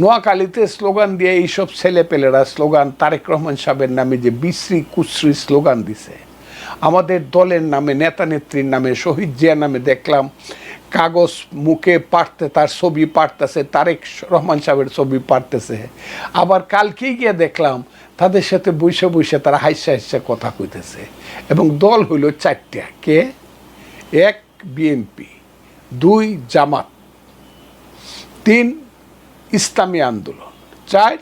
নোয়াখালীতে স্লোগান দিয়ে এইসব ছেলেপেলেরা স্লোগান, তারেক রহমান সাহেবের নামে যে বিশ্রী কুশ্রী স্লোগান দিছে। আমাদের দলের নামে, নেতা নেত্রীর নামে, শহীদ জিয়া নামে দেখলাম, কাগজ মুখে পাঠতে তার ছবি পাঠতেছে তারেক রহমান সাহেবের ছবি পাঠতেছে আবার কালকেই গিয়ে দেখলাম, তাদের সাথে বসে বসে তারা হাইসা হাইসা কথা কইতেছে। এবং দল হইল চারটা। কে? এক, বিএনপি। দুই, জামাত। তিন ইসলামী আন্দোলন, চার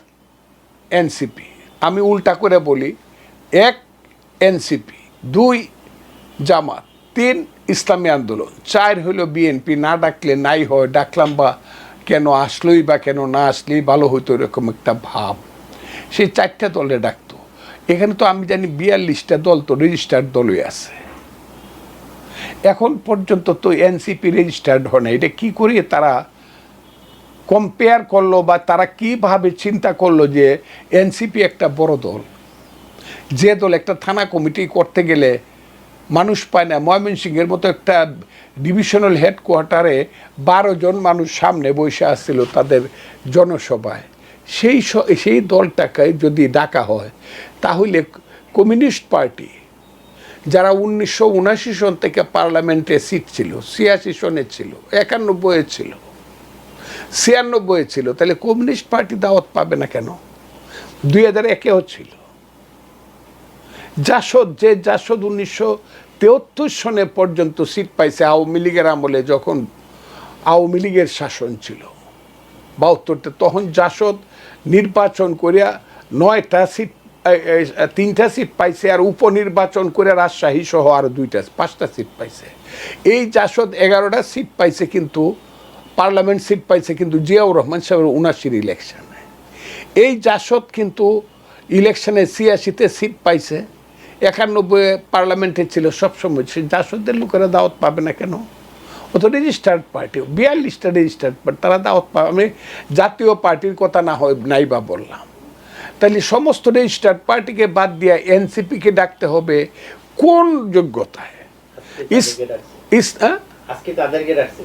এনসিপি। আমি উল্টা করে বলি, এক এনসিপি, দুই জামাত, তিন ইসলামী আন্দোলন। চার হইল বিএনপি, না ডাকলে নাই হয়, ডাকলাম বা কেন আসলোই বা কেন না আসলেই ভালো হইতো এরকম একটা ভাব। সেই চারটা দলে ডাকতো। এখানে তো আমি জানি বিয়াল্লিশটা দল তো রেজিস্টার্ড দলই আছে। এখন পর্যন্ত তো এনসিপি রেজিস্টার্ড হয় না এটা কি করিয়ে তারা কম্পেয়ার করল বা তারা কীভাবে চিন্তা করল যে এনসিপি একটা বড় দল, যে দল একটা থানা কমিটি করতে গেলে মানুষ পায় না। ময়মনসিংহের মতো একটা ডিভিশনাল হেডকোয়ার্টারে বারো জন মানুষ সামনে বসে আসছিল তাদের জনসভায়। সেই সেই দলটাকে যদি ডাকা হয়, তাহলে কমিউনিস্ট পার্টি, যারা উনিশশো উনাশি সন থেকে পার্লামেন্টে সিট ছিল, ছিয়াশি সনে ছিল, একানব্বইয়ে ছিল ছিয়ানব্বই ছিল, তাহলে কমিউনিস্ট পার্টি দাওয়াত পাবে না কেন? দুই হাজার একেও ছিল জাসদ, যে জাসদ উনিশশো তেহত্তর সনে পর্যন্ত সিট পাইছে আওয়ামী লীগের আমলে, যখন আওয়ামী লীগের শাসন ছিল। বাহাত্তরতে তখন জাসদ নির্বাচন করিয়া নয়টা সিট তিনটা সিট পাইছে আর উপনির্বাচন করে রাজশাহী সহ আরও দুইটা, পাঁচটা সিট পাইছে। এই জাসদ এগারোটা সিট পাইছে কিন্তু পার্লামেন্ট সিট পাইছে কিন্তু জিয়াউর রহমান সাহেবের উনাশির ইলেকশনে। এই জাসদ কিন্তু ইলেকশনে ছিয়াশিতে সিট পাইছে একানব্বই পার্লামেন্টে ছিল সবসময়। সেই জাসদের লোকেরা দাওয়াত পাবে না কেন? ও তো রেজিস্টার্ড পার্টি বিয়াল্লিশটা রেজিস্টার্ড পার্টি তারা দাওয়াত পাবে আমি জাতীয় পার্টির কথা না হয় নাই বা বললাম। তাহলে সমস্ত রেজিস্টার্ড পার্টিকে বাদ দিয়ে এনসিপিকে ডাকতে হবে কোন যোগ্যতায়? ইস ইস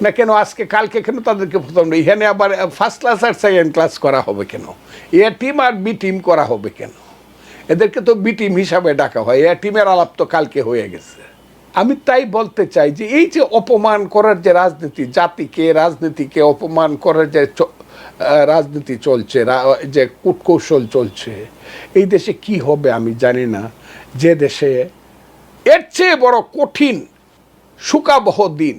না কেন, আজকে, কালকে কেন তাদেরকে প্রথম এখানে আবার ফার্স্ট ক্লাস আর সেকেন্ড ক্লাস করা হবে কেন? এ টিম আর বি টিম করা হবে কেন? এদেরকে তো বি টিম হিসাবে ডাকা হয়, এ টিমের আলাপ তো কালকে হয়ে গেছে। আমি তাই বলতে চাই যে, এই যে অপমান করার যে রাজনীতি, জাতিকে, রাজনীতিকে অপমান করার যে রাজনীতি চলছে যে কূটকৌশল চলছে, এই দেশে কি হবে আমি জানি না। যে দেশে এর চেয়ে বড় কঠিন, সুকাবহ দিন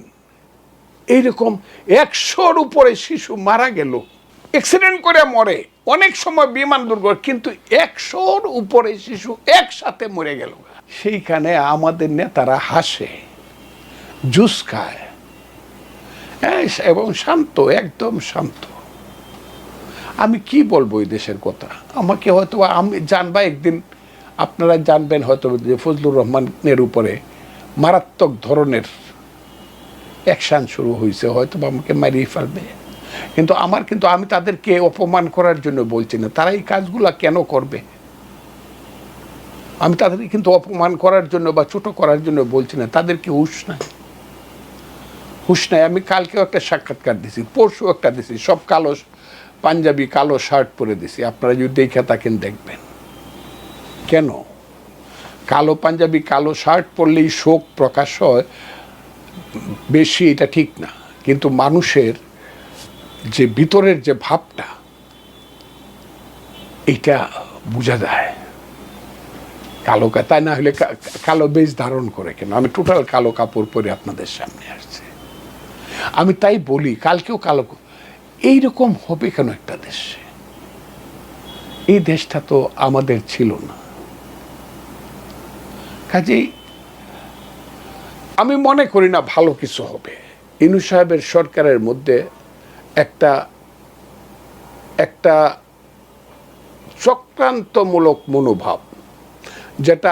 এইরকম একশোর উপরে শিশু মারা গেল। অ্যাক্সিডেন্ট করে মরে। অনেক সময় বিমান দুর্ঘটনা কিন্তু একশোর উপরে শিশু একসাথে মরে গেল। সেইখানে আমাদের নেতারা হাসে জুস খায়। হ্যাঁ, এবং শান্ত একদম শান্ত। আমি কি বলব এই দেশের কথা? আমাকে হয়তো আমি জানবা একদিন আপনারা জানবেন হয়তো যে ফজলুর রহমানের উপরে মারাত্মক ধরনের অ্যাকশান শুরু হয়েছে হয়তো আমাকে মারিয়ে ফেলবে। কিন্তু আমার কিন্তু, আমি তাদেরকে অপমান করার জন্য বলছি না। তারা এই কাজগুলো কেন করবে? আমি তাদেরকে কিন্তু অপমান করার জন্য বা ছোট করার জন্য বলছি না। তাদেরকে হুশ নাই। হুশ নাই। আমি কালকেও একটা সাক্ষাৎকার দিছি, পরশু একটা দিছি, সব কালো পাঞ্জাবি কালো শার্ট পরে দিছি। আপনারা যদি দেখে থাকেন, দেখবেন। কেন? কালো পাঞ্জাবি, কালো শার্ট পরলেই শোক প্রকাশ হয়। বেশি, এটা ঠিক না। কিন্তু মানুষের যে ভিতরের যে ভাবটা এটা বোঝা যায়। কালো তাই না হলে কালো বেশ ধারণ করে কেন? আমি টোটাল কালো কাপড় পরে আপনাদের সামনে আসছি। আমি তাই বলি, কালকেও কালো এইরকম হবে কেন একটা দেশে? এই দেশটা তো আমাদের ছিল না। কাজেই আমি মনে করি না ভালো কিছু হবে। ইনু সাহেবের সরকারের মধ্যে একটা একটা চক্রান্তমূলক মনোভাব, যেটা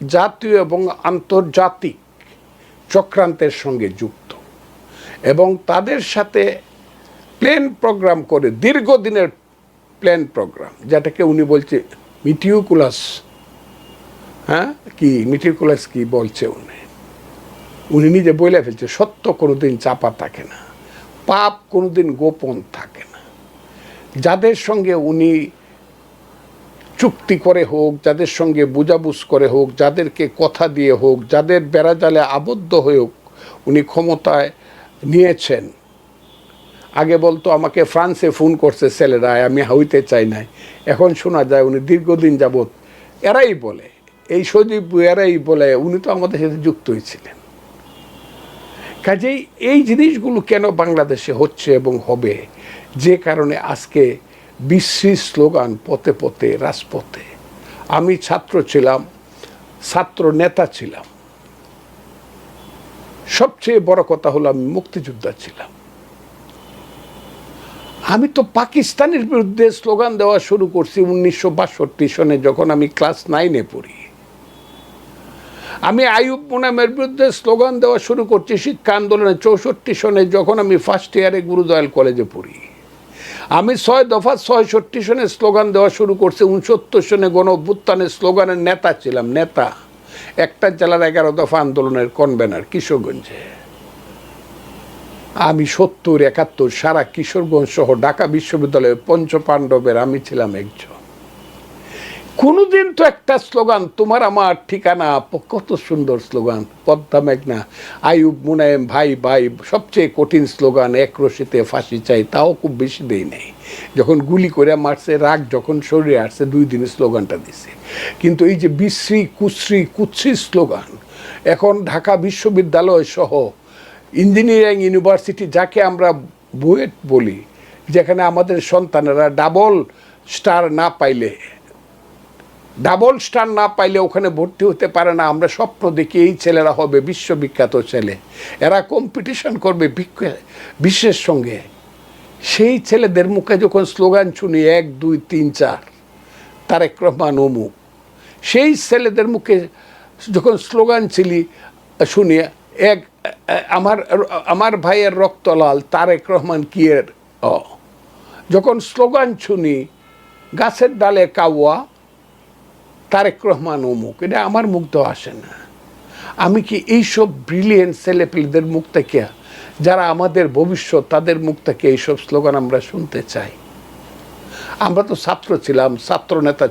জাতীয় এবং আন্তর্জাতিক চক্রান্তের সঙ্গে যুক্ত এবং তাদের সাথে প্ল্যান প্রোগ্রাম করে, দীর্ঘদিনের প্ল্যান প্রোগ্রাম, যেটাকে উনি বলছে মিটিউকুলাস হ্যাঁ? কি মিটিউকুলাস কি বলছে উনি? উনি নিজে বলে ফেলছে, সত্য কোনোদিন চাপা থাকে না, পাপ কোনোদিন গোপন থাকে না। যাদের সঙ্গে উনি চুক্তি করে হোক, যাদের সঙ্গে বুঝাবুঝ করে হোক, যাদেরকে কথা দিয়ে হোক, যাদের বেড়াজালে আবদ্ধ হয়ে হোক, উনি ক্ষমতায় নিয়েছেন। আগে বলতো, আমাকে ফ্রান্সে ফোন করছে ছেলেরা, আমি হইতে চাই নাই। এখন শোনা যায় উনি দীর্ঘদিন যাবৎ, এরাই বলে, এই সজীব এরাই বলে, উনি তো আমাদের সাথে যুক্ত হয়েছিলেন কাজেই এই জিনিসগুলো কেন বাংলাদেশে হচ্ছে এবং হবে? যে কারণে আজকে বিশ্রী স্লোগান, পথে পথে, রাজপথে। আমি ছাত্র ছিলাম, ছাত্র নেতা ছিলাম। সবচেয়ে বড় কথা হলো আমি মুক্তিযোদ্ধা ছিলাম। আমি তো পাকিস্তানের বিরুদ্ধে স্লোগান দেওয়া শুরু করছি উনিশশো বাষট্টি সনে, যখন আমি ক্লাস নাইনে পড়ি। আমি আইয়ুব মুনামের বিরুদ্ধে স্লোগান দেওয়া শুরু করছি, শিক্ষা আন্দোলনে চৌষট্টি সনে যখন আমি ফার্স্ট ইয়ারে গুরুদয়াল কলেজে পড়ি। আমি ছয় দফা ছয়ষট্টি সনে স্লোগান দেওয়া শুরু করছি, উনসত্তর সনে গণ অভ্যুত্থানের স্লোগানের নেতা ছিলাম, নেতা। একটা জেলার এগারো দফা আন্দোলনের কনভেনার কিশোরগঞ্জে। আমি সত্তর, একাত্তর, সারা কিশোরগঞ্জ সহ ঢাকা বিশ্ববিদ্যালয়ের পঞ্চপাণ্ডবের আমি ছিলাম একজন। কোনোদিন তো একটা স্লোগান, তোমার আমার ঠিকানা কত সুন্দর স্লোগান, পদ্মা মেঘনা আয়ুব মুনায়েম, ভাই ভাই, সবচেয়ে কঠিন স্লোগান, এক রশিতে ফাঁসি চাই, তাও খুব বেশি দেই নেই। যখন গুলি করে মারছে, রাগ যখন শরীরে আসছে, দুই দিন স্লোগানটা দিছে। কিন্তু এই যে বিশ্রী, কুশ্রী কুৎসি স্লোগান, এখন ঢাকা বিশ্ববিদ্যালয় সহ ইঞ্জিনিয়ারিং ইউনিভার্সিটি যাকে আমরা বুয়েট বলি, যেখানে আমাদের সন্তানেরা ডাবল স্টার না পাইলে ডাবল স্টার না পাইলে ওখানে ভর্তি হতে পারে না। আমরা স্বপ্ন দেখি এই ছেলেরা হবে বিশ্ববিখ্যাত ছেলে। এরা কম্পিটিশন করবে বিশ্বের সঙ্গে। সেই ছেলেদের মুখে যখন স্লোগান শুনি, এক, দুই, তিন, চার, তারেক রহমান অমুক। সেই ছেলেদের মুখে যখন স্লোগান ছিলি, শুনি, এক, আমার আমার ভাইয়ের রক্তলাল তারেক রহমান কিয়ের অ। যখন স্লোগান শুনি, গাছের ডালে কাওয়া তারেক রহমান অমুক, এটা আমার মুখ তো আসে না। আমি কি এইসব ব্রিলিয়েন্ট ছেলেপেলেদের মুখ থেকে, যারা আমাদের ভবিষ্যৎ, তাদের মুখ থেকে এইসব স্লোগান আমরা শুনতে চাই? আমরা তো ছাত্র ছিলাম ছাত্র নেতা